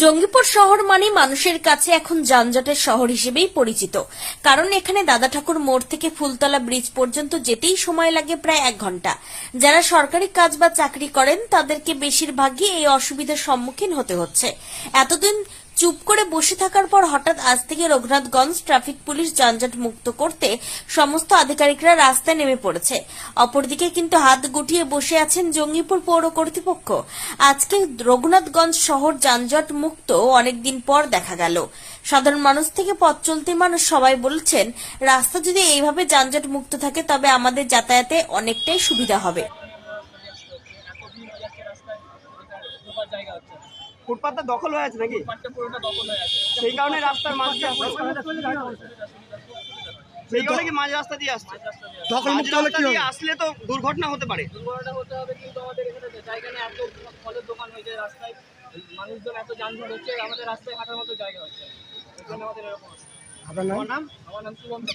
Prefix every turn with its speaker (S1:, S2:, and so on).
S1: জঙ্গিপুর শহর মানে মানুষের কাছে এখন যানজটের শহর হিসেবেই পরিচিত। কারণ এখানে দাদা ঠাকুর মোড় থেকে ফুলতলা ব্রিজ পর্যন্ত যেতেই সময় লাগে প্রায় এক ঘণ্টা। যারা সরকারি কাজ বা চাকরি করেন, তাদেরকে বেশিরভাগই এই অসুবিধার সম্মুখীন হতে হচ্ছে। এতদিন চুপ করে বসে থাকার পর হঠাৎ আজ থেকে রঘুনাথগঞ্জ ট্রাফিক পুলিশ যানজট মুক্ত করতে সমস্ত আধিকারিকরা রাস্তায় নেমে পড়েছে। অপরদিকে কিন্তু হাত গুটিয়ে বসে আছেন জঙ্গিপুর পৌর কর্তৃপক্ষ। আজকে রঘুনাথগঞ্জ শহর যানজট মুক্ত অনেকদিন পর দেখা গেল। সাধারণ মানুষ থেকে পথ চলতে মানুষ সবাই বলছেন, রাস্তা যদি এইভাবে যানজট মুক্ত থাকে তবে আমাদের যাতায়াতে অনেকটাই সুবিধা হবে।
S2: হয়ে।
S3: ফুটপাথটা দখল হয়ে আছে নাকি?
S2: পুরোটা দখল হয়ে
S3: সেই কারণে রাস্তার মাঝ দিয়ে সেই কারণে কি মাঝ রাস্তা দিয়ে আসছে?
S4: দখল মুক্ত হলে কি
S3: আসলে তো দুর্ঘটনা হতে পারে।
S2: দুর্ঘটনা হতে হবে কিন্তু আমাদের এখানে জায়গা নেই এত ফলের দোকান হয়েছে রাস্তায়। মানুষজন এত যানজট হচ্ছে আমাদের রাস্তায় হাঁটার মতো জায়গা হচ্ছে না। জন্য আমাদের এরকম হচ্ছে।
S4: নাম
S3: নাম?
S2: আমার নাম সুগন্ধ